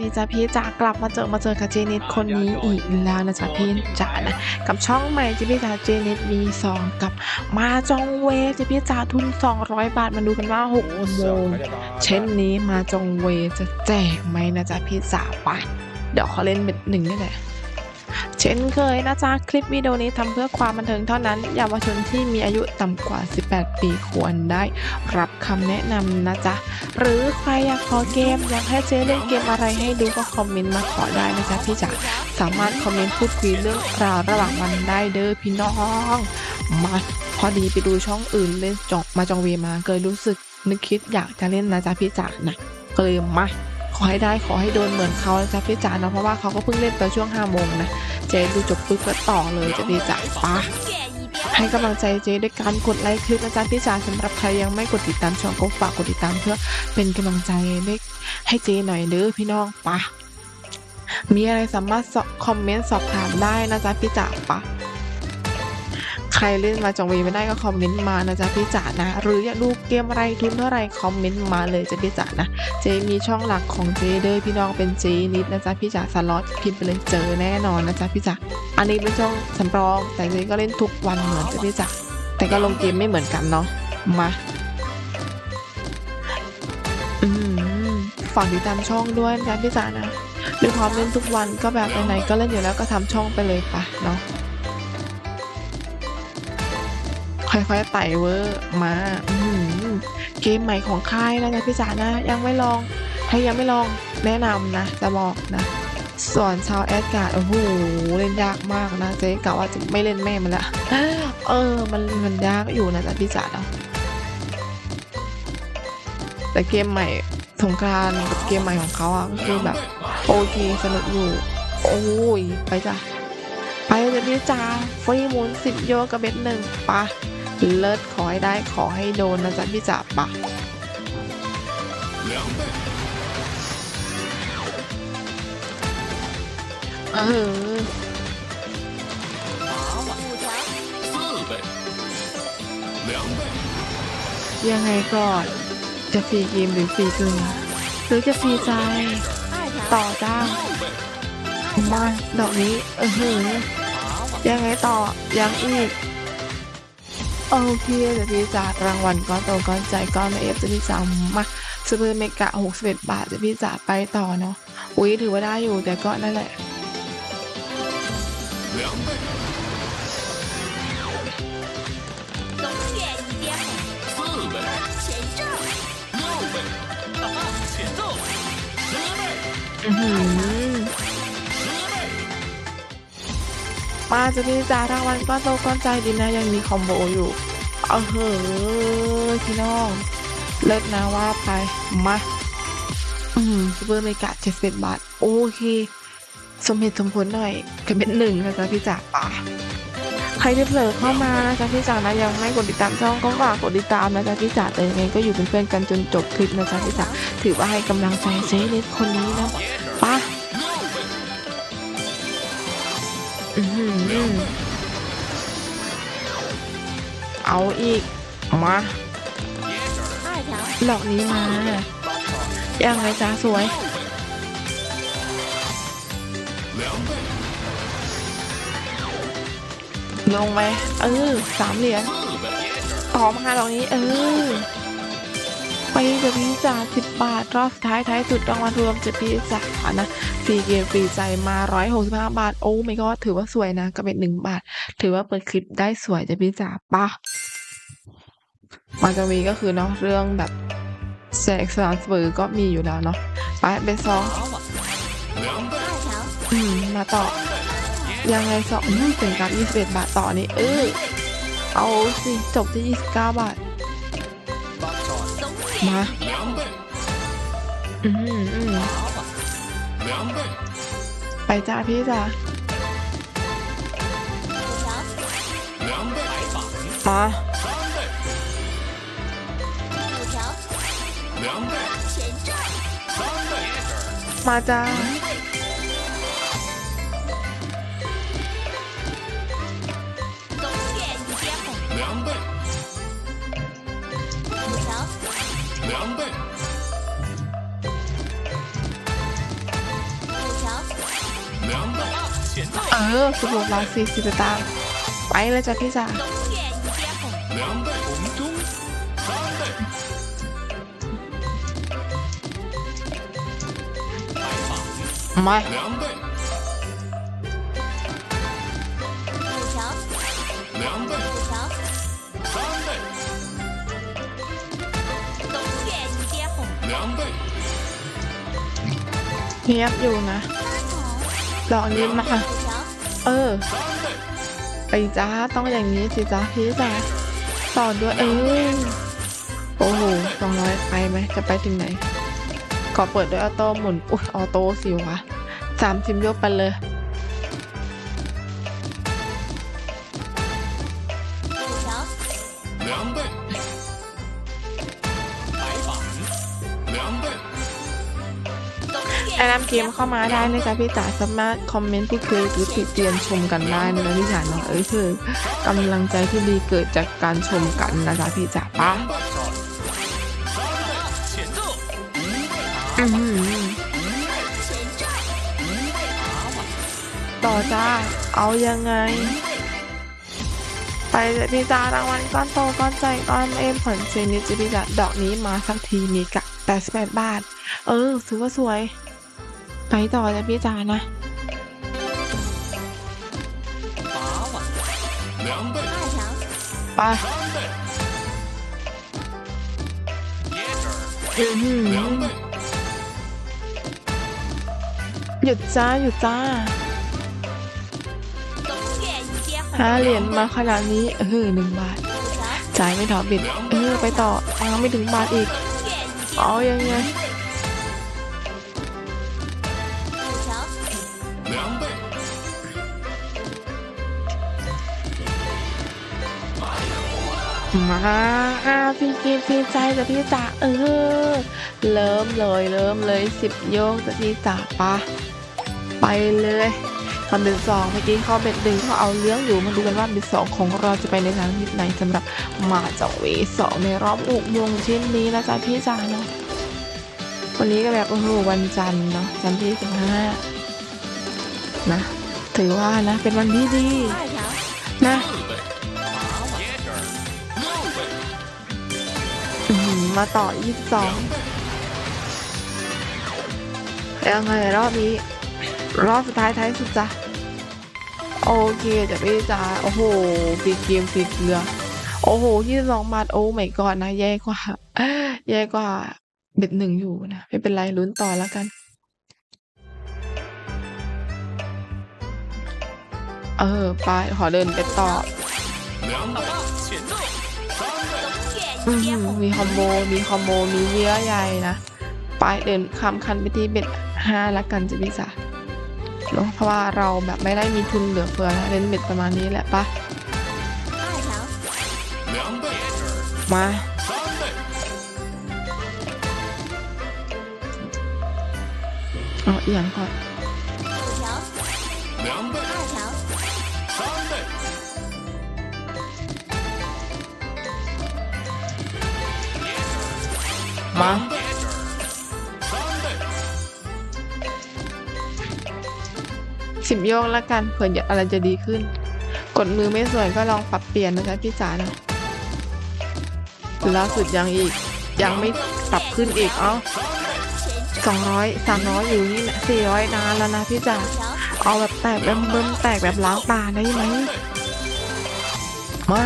ดีจ้ะพี่จ๋ากลับมาเจอมาเจอกับเจนิดคนนี้อีกแล้วนะจ๊ะพี่จ๋านะกับช่องใหม่ที่พี่จ๋าเจนิดมีซองกับมาจองเวจะพี่จ๋าทุน 200 บาทมาดูกันว่าหกโมงเช่นนี้มาจองเวจะแจกไหมนะจ๊ะพี่จ๋าไปเดี๋ยวเขาเล่นเบ็ดหนึ่งนี่แหละ เช่นเคยนะจ๊ะ คลิปวิดีโอนี้ทำเพื่อความบันเทิงเท่านั้นเยาวชนที่มีอายุต่ำกว่า 18 ปีควรได้ รับคำแนะนำนะจ๊ะ หรือใครอยากขอเกม อยากให้เจ๊เล่นเกมอะไรให้ดูก็คอมเมนต์มาขอได้นะจ๊ะพี่จ๋าสามารถคอมเมนต์พูดคุยเรื่องราวระหว่างวันได้เด้อพี่น้อง มาพอดีไปดูช่องอื่นเล่นจอกมาจองเวมาเกิดรู้สึกนึกคิดอยากจะเล่นนะจ๊ะพี่จ๋านะก็เลยมา ขอให้ได้ขอให้โดนเหมือนเขานะจ๊ะพี่จ๋าเนาะเพราะว่าเขาก็เพิ่งเล่นตอนช่วง5โมงนะเจดูจบปุ๊บก็ต่อเลยจะดีจ้ะปะให้กำลังใจเจด้วยการกดไลค์คลิปนะจ๊ะพี่จ๋าสำหรับใครยังไม่กดติดตามช่องก็ฝากกดติดตามเพื่อเป็นกำลังใจด้วยให้เจหน่อยเด้อพี่น้องปะมีอะไรสามารถคอมเมนต์สอบถามได้นะจ๊ะพี่จ๋าปะ ใครเล่นมาจองวีไม่ได้ก็คอมเมนต์มานะจ๊ะพี่จ๋านะ หรืออยากดูเกมอะไรทุนเท่าไรคอมเมนต์มาเลยจ้ะพี่จ๋านะ เจมีช่องหลักของเจเด้อพี่น้องเป็นเจนิดนะจ๊ะพี่จ๋าสล็อตพิมพ์ไปเลยเจอแน่นอนนะจ๊ะพี่จ๋าอันนี้เป็นช่องสำรอง แต่เจก็เล่นทุกวันเหมือนจ้ะพี่จ๋าแต่ก็ลงเกมไม่เหมือนกันเนาะมาอืมฝากติดตามช่องด้วยนะจ๊ะพี่จ๋านะด้วยความเล่นทุกวันก็แบบไหนๆก็เล่นอยู่แล้วก็ทำช่องไปเลยปะเนาะ ค่อยๆไต่เวอร์มาเกมใหม่ของค่ายนะจ๊ะพี่จ๋านะยังไม่ลองถ้ายังไม่ลองแนะนำนะจะบอกนะ ส่วนชาวแอดการ์ดโอ้โหเล่นยากมากนะเจ๊กะว่าจะไม่เล่นแม่มันละเออมันมันยากอยู่นะจ๊ะพี่จ๋าเนาะแต่เกมใหม่สงกรานต์กับเกมใหม่ของเขาอะก็คือแบบโอเคสนุกอยู่โอ้ยไปจ้ะไปเลยพี่จ๋าฟรีมุนสิบโยกับเบ็ดหนึ่งปะ เลิศขอให้ได้ขอให้โดนนะจ๊ะพี่จ๋าปะเออยังไงก่อน จะฟรีเกมหรือฟรีกึ่งหรือจะฟรีใจ ต่อจ้ามาดอกนี้ เออยังไงต่อ ยังอีก โอเคเดี๋ยวพี่จะรางวัลก้อนโตก้อนใจก้อนเอฟจะพี่จะมาซูเปอร์เมกะหกสิบเอ็ดบาทจะพี่จะไปต่อเนาะอุ้ยถือว่าได้อยู่แต่ก็นั่นแหละอือหือ มาจะพี่จ๋ารางวัลก้อนโตก้อนใจดีนะยังมีคอมโบอยู่ เอาเหอะพี่น้อง เลิศนะว่าไป มา อืมซูเปอร์เมกะเจ็ดสิบบาท โอเค สมเหตุสมผลหน่อยก็เป็นหนึ่งนะจ๊ะพี่จ๋าป่ะใครที่เผลอเข้ามานะจ๊ะพี่จ๋านะยังไม่กดติดตามช่องก็ฝากกดติดตามนะจ๊ะพี่จ๋าแต่ยังไงก็อยู่เป็นเพื่อนกันจนจบคลิปนะจ๊ะพี่จ๋าถือว่าให้กำลังใจเจ๊เล็กคนนี้นะป่ะ เอาอีก มา หลอกนี้มายังไงจ้าสวย ลงไหมเออ สามเหรียญต่อมาหลอกนี้ เออ ไปแบบนี้จ้าสิบบาท รอบท้ายท้ายสุดรางวัลรวมจะพีจ้านะ ฟรีเกมฟรีใจมาร้อยหกสิบห้าบาท โอ้ไม่ก็ถือว่าสวยนะก็เป็นหนึ่งบาท ถือว่าเปิดคลิปได้สวยจะพี่จ๋าปะมาจะมีก็คือเนาะเรื่องแบบแซกซ์ลานสเปอร์ก็มีอยู่แล้วเนาะไปเป็นซองมาต่อ ยังไงสองนี่เป็นการสิบเอ็ดบาทต่อนี่เออเอาสิจบที่ 29 บาท มา อืมอืม 炸披萨。五啊三倍马扎。 ออสิบหาทสี่สิบตังค์ไปเลยจ้ะพี่จ๋ามาเงียบอยู่นะลองยิ้มมาค่ะ เออ，ไปจ้าต้องอย่างนี้สิจ้าพี่จ้าต่อด้วยเออโอ้โหสองร้อยไปไหมจะไปถึงไหน ขอเปิดด้วยออโต้หมุนอุ้ยออโต้สิวะสามสิบยกไปเลย นำเกมเข้ามาได้นะจ๊ะพี่จ๋าสามารถคอมเมนต์พูดคุยหรือติเตียนชมกันได้นะจ๊ะพี่จ๋าเนาะเออยคือกำลังใจที่ดีเกิดจากการชมกันนะจ๊ะพี่จ๋าปะต่อจ้า เอายังไง ไปพี่จ๋ารางวัลก้อนโตก้อนใจก้อนเอ็มผลเซนิดจะพี่จ๋าดอกนี้มาสักทีมีกะแปดสบแปดบาท เออถือว่าสวย ไปต่อเลยพี่จานะไปหยุดจ้าหยุดจ้าหาเหรียญมาขนาดนี้ เออหนึ่งบาท จ่ายไม่ถอบิด เออ ไปต่อยังไม่ถึงบาทอีก เอายังไง มาอ่าพี่กินพี่ใจแต่พี่จ๋าเออ เริ่มเลยเริ่มเลยสิบโยกแต่พี่จ๋าปะไปเลยตอนเบ็ดสองเมื่อกี้เขาเบ็ดหนึ่งเขาเอาเลี้ยงอยู่มาดูกันว่าเบ็ดสองของเราจะไปในทางทิศไหนสำหรับมาจากเวสองในรอบอุกวงชิ้นนี้นะจ๊ะพี่จ๋าเนาะวันนี้ก็แบบโอ้โหวันจันทร์เนาะจันทร์ที่สิบห้านะ ถือว่านะเป็นวันที่ดี，นะ มาต่อยี่สิบสอง两倍，ยังไงรอบนี้ รอบสุดท้ายท้ายสุดจ้ะ โอเคจะพี่จ๋าโอ้โหปีเกมปีเกลือ โอ้โหยี่สิบสองบาทโอ้ไม่ก่อนนะ แย่กว่า แย่กว่าเบ็ดหนึ่งอยู่นะ ไม่เป็นไรลุ้นต่อแล้วกัน เออ ไป ขอเดินไปต่อ มีคอมโบ มีคอมโบ มีเยื่อใหญ่นะ ไปเดินคำคันไปที่เบ็ดห้าละกันจะพี่สาเพราะว่าเราแบบไม่ได้มีทุนเหลือเฟือนะเล่นเบ็ดประมาณนี้แหละปะมาเอาอย่างก่อน มาสิบโยกแล้วกันเผื่อจะอะไรจะดีขึ้น กดมือไม่สวยก็ลองปรับเปลี่ยนนะจ๊ะพี่จ๋านะล่าสุดยังอีก ยังไม่ปรับขึ้นอีกเอ้าสองร้อยสามร้อยอยู่นี่สี่ร้อยนานแล้วนะพี่จ๋าเอาแบบแตกแบบเบิ่มแตกแบบล้างตาได้ไหมมา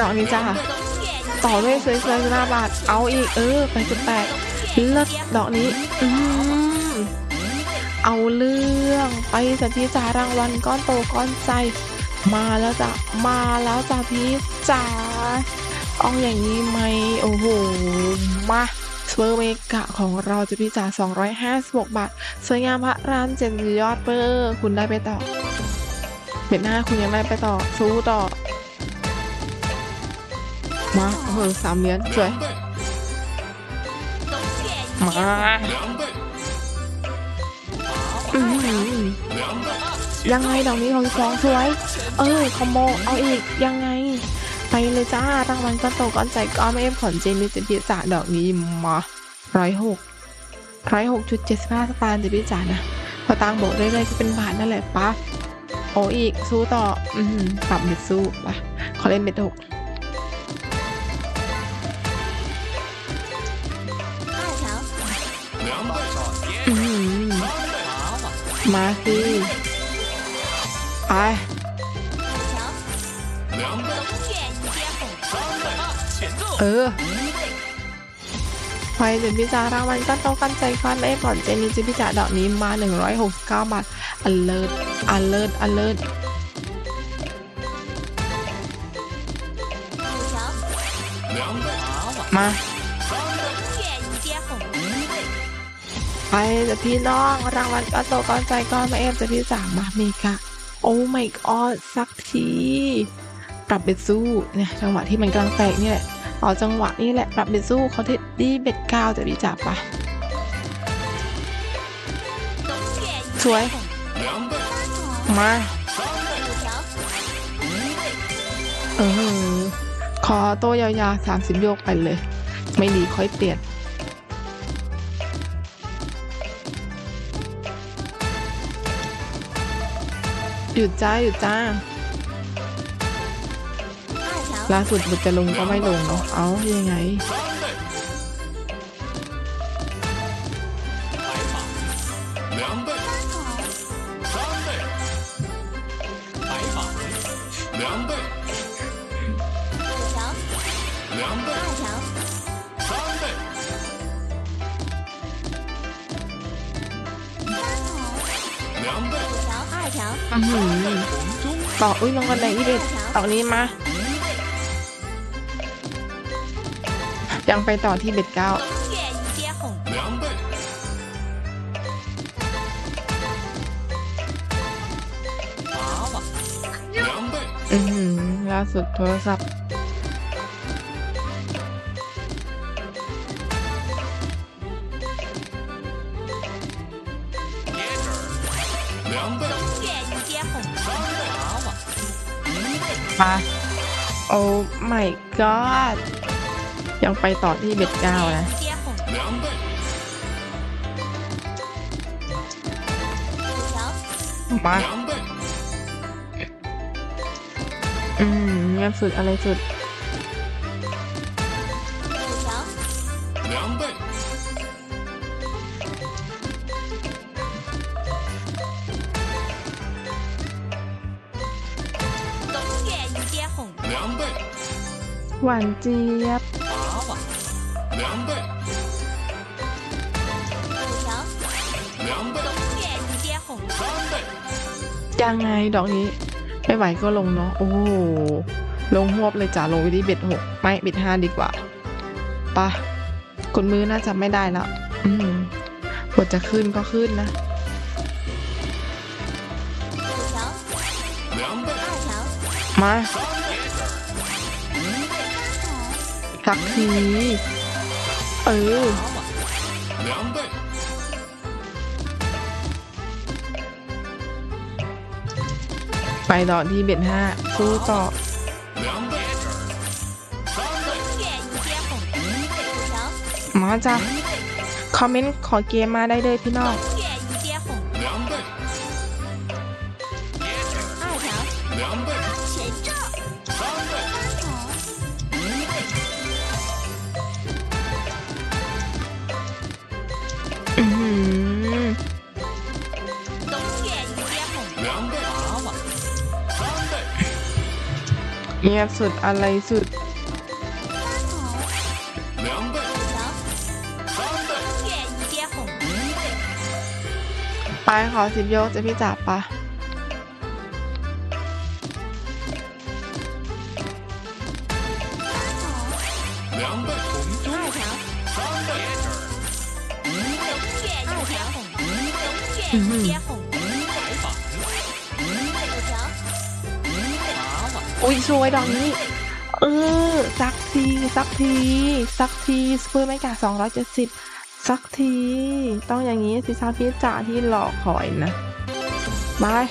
ดอกนี้จ้าต่อด้วยสวยๆสิบห้าบาท เอาอีก เออไปจุดแปดเลิศดอกนี้ อืมเอาเรื่องไปสัพี่จารางวัลก้อนโตก้อนใจ มาแล้วจ้ะมาแล้วจ้ะพี่จ๋าเอาอย่างนี้ไหมโอ้โหมาสเปอร์เมกะของเราจะพี่จ๋า256 บาท สวยงามพระรานเจ็ดยอดเปอร์ คุณได้ไปต่อเบ็ดหน้าคุณยังได้ไปต่อสู้ต่อ มาเออสามเหรียญสวยมายังไงดอกนี้ของสองสวย เออคอมโบเอาอีกยังไง ไปเลยจ้าตั้งวันก็โตก้อนใจก้อนเอฟขอนเจนิสพิจ่าดอกนี้มาร้อยหกร้อยหกจุดเจ็ดสิบห้าสตางค์จะพิจ่านะพอตังโบกเรื่อยๆก็เป็นบาทนั่นแหละปั๊บโออีกสู้ต่อ อืมปรับเม็ดสู้ปะขอเล่นเม็ดหก มาสิไปเออไปเจนพิจารางวัลก็ต้องกันใจควันไอ้ผ่อนเจนี่จิพิจาดอกนี้มา 169 บาท อันเลิศอันเลิศอันเลิศมา ไปแต่พี่น้องรางวัลก้อนโตก้อนใจก้อนมาเอฟจะพี่สามมาเมกะโอ้ไม่กอดสักทีปรับเบ็ดสู้เนี่ยจังหวะที่มันกำลังแตกนี่แหละต่อจังหวะนี่แหละปรับเบ็ดสู้เขาที่ดีเบ็ดก้าวจะพี่จับปะสวยมาเออขอโตยาวๆสามสิบโยกไปเลย ไม่ดีค่อยเปลี่ยน หยุดจ้าหยุดจ้า 二条， ล่าสุดบุตรจะลงก็ไม่ลงเนาะ เอายังไง 三倍，白马两倍三倍，白马两倍五条，两倍 ต่ออุ้ยลงกันไหนอีเด็ดต่อนี้มายังไปต่อที่เบ็ดเก้าอืมล่าสุดโทรศัพท์两倍。 มา โอ้ไม่กอยังไปต่อที่เบ็ดเก้านะมา อืมงานฝึกอะไรฝึกานเจี๊ยบยังไงดอกนี้ ไม่ไหวก็ลงเนาะ โอ้ลงหวบเลยจ้าลงไปที่เบ็ดหกไม่เบ็ดห้าดีกว่าปะกดมือน่าจะไม่ได้แล้วอืมกดจะขึ้นก็ขึ้นนะมา สักที เออไปต่อที่เบ็ดห้าสู้ต่อมาจ้ะคอมเมนต์ขอเกมมาได้เลยพี่น้อง บสุดอะไรสุด ไปขอสิบโยกจะพี่จับปะ สวยดอกนี้ เออ สักที สักที สักทีสเปอร์ไม่กาสองร้อยเจ็ดสิบสักที ต้องอย่างนี้สิซาพิจ่าที่หลอกคอยนะบาย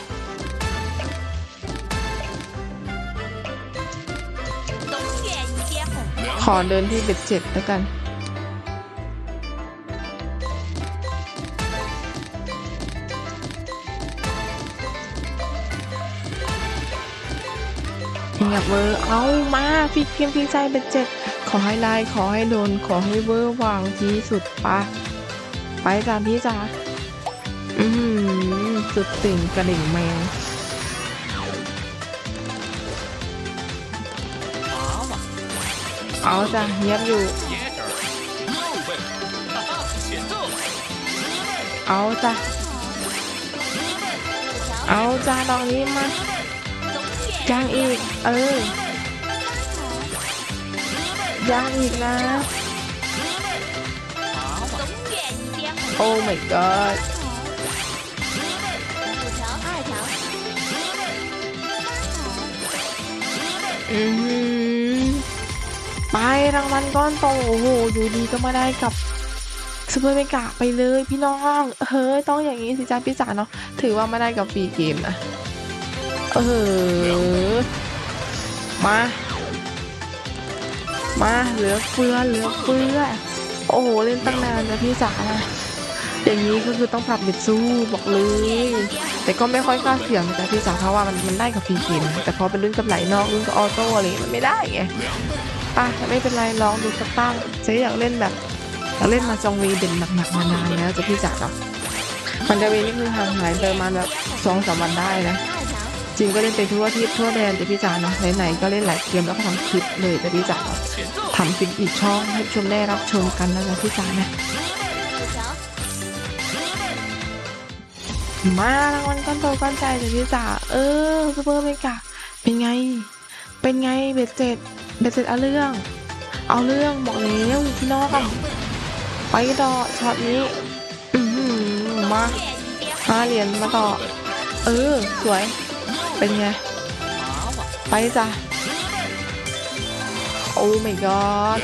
ขอเดินที่เบ็ดเจ็ดแล้วกัน เงียบเวอร์เอามาพี่เพียงพี่ใจเบ็นเจ็ดขอให้ลายขอให้โดนขอให้เวอร์วางที่สุดปะไปจ้าพี่จ้าอืมสุดติ่งกระดิ่งแมวเอาจ้ะเงียบอยู่ เอาจ้ะเอาจ้าตองนี้มา ยังอีก เออ ยังอีกนะ โอ้ my god อืมไปรางวัลก้อนโตโอ้โห อยู่ดีก็มาได้กับซูเปอร์เมกะไปเลยพี่น้อง เฮ้ย ต้องอย่างนี้สิจ้าพี่จ๋าเนาะ ถือว่าไม่ได้กับฟรีเกมนะ เออ มา มาเหลือเฟือเหลือเฟือ โอ้โหเล่นตั้งนานนะพี่จ๋านะอย่างนี้ก็คือต้องปรับเบ็ดสู้บอกเลย แต่ก็ไม่ค่อยกล้าเสี่ยงนะจ๊ะพี่จ๋าเพราะว่ามันมันได้กับฟรีเกมแต่พอเป็นรุ่นกับไหลนอกรุ่นกับออโต้อะไรมันไม่ได้ไงป่ะไม่เป็นไรลองดูสักตั้งเจ๊อยากเล่นแบบอยากเล่นมาจองวีเด่นหนักๆมานานแล้วจะพี่จ๋าเนาะมันจะวีนี่คือห่างหายไปประมาแบบสองสามวันได้นะ จริงก็เล่นไปทั่วที่ทั่วแดนแต่พี่จ๋าเนาะไหนๆก็เล่นหลายเกมแล้วก็ทำคลิปเลยแต่พี่จ๋าทำคลิปอีกช่องให้ชมได้รับชมกันนะจ๊ะพี่จ๋านะมารางวัลก้อนโตก้อนใจจากพี่จ๋าเออซูเปอร์เมกะเป็นไง เป็นไงเบ็ดเจ็ดเบ็ดเจ็ดเอาเรื่อง เอาเรื่องบอกแล้วพี่น้องไปต่อช็อตนี้อืมมาห้าเหรียญมาต่อ เออ สวย เป็นไง ไปจ้ะ โอ้ my god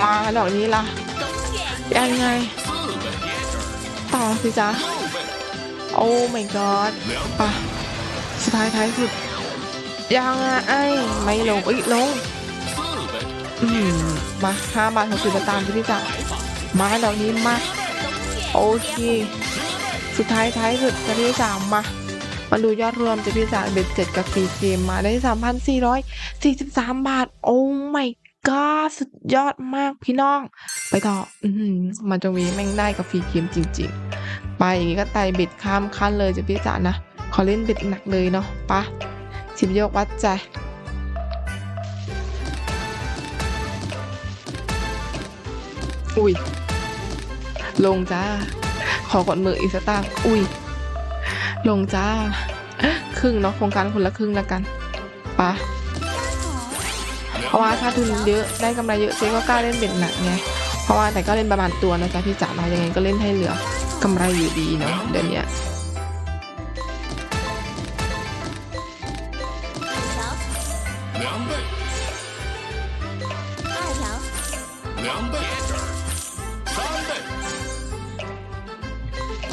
มาดอกนี้ล่ะ ยังไง ต่อสิจ้ะโอ้ my god ป่ะ สุดท้ายท้ายสุด ยังไงไม่ลงเอ้ยลงมาห้าบาทของสุดบาตามที่พี่จ้ามาดอกนี้มา โอเค สุดท้ายท้ายสุดจะพี่จ๋ามา มาดูยอดรวมจะพี่จ๋าเบ็ดเจ็ดกับฟรีเกมมาได้สามพันสี่ร้อยสี่สิบสามบาท โอ้ my god สุดยอดมากพี่น้อง ไปต่อ อืมันจะวีแม่งได้กับฟรีเกมจริง ๆ ไปอย่างงี้ก็ไต่เบ็ดข้ามขั้นเลยจะพี่จ๋านะ ขอเล่นเบ็ดหนักเลยเนาะปะสิบโยกวัดใจอุ้ย ลงจ้า ขอกดมืออีกสตางค์อุ้ย ลงจ้า ครึ่งเนาะโครงการคนละครึ่งแล้วกันปะเพราะว่าถ้าทุนเยอะได้กำไรเยอะเจ๊ก็กล้าเล่นเบ็ดหนักไง เพราะว่าแต่ก็เล่นประมาณตัวนะจ๊ะพี่จ๋าเรายังไงก็เล่นให้เหลือกำไรอยู่ดีเนาะเดี๋ยวนี้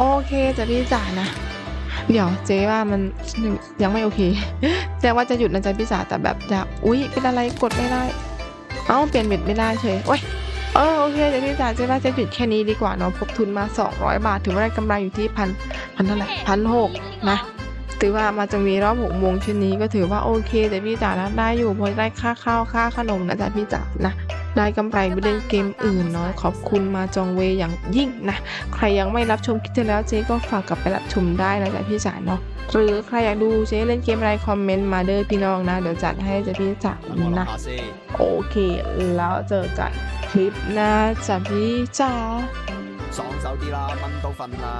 โอเคจะพี่จ๋านะ เดี๋ยวเจ๊ว่ามันยังไม่โอเคแจ้งว่าจะหยุดนะจ๊ะพี่จ๋าแต่แบบจะอุ๊ยเป็นอะไรกดไม่ได้ เอ้าเปลี่ยนเบ็ดไม่ได้เฉยโอ้ยเออโอเคจ้ะพี่จ๋าเจ๊ว่าจะหยุดแค่นี้ดีกว่าเนาะพบทุนมา 200 บาทถือว่าได้กำไรอยู่ที่พันพันเท่าไหร่พันหกนะถือว่ามาจะมีรอบหกโมงชิ้นนี้ก็ถือว่าโอเคแต่พี่จ๋านะได้อยู่พราะได้ค่าข้าวค่าขนมนะจ๊ะพี่จ๋านะ ได้กำไรไปเล่นเกมอื่นเนาะขอบคุณมาจองเวอย่างยิ่งนะ ใครยังไม่รับชมคลิปแล้วเจ๊ก็ฝากกลับไปรับชมได้นะจ๊ะพี่จ๋าเนาะหรือใครอยากดูเจ๊เล่นเกมอะไรคอมเมนต์มาเด้อพี่น้องนะ เดี๋ยวจัดให้จ๊ะพี่จ๋านะโอเค แล้วเจอกันคลิปหน้าจ๊ะพี่จ๋าสองเสาดีลามันต้องฟันลา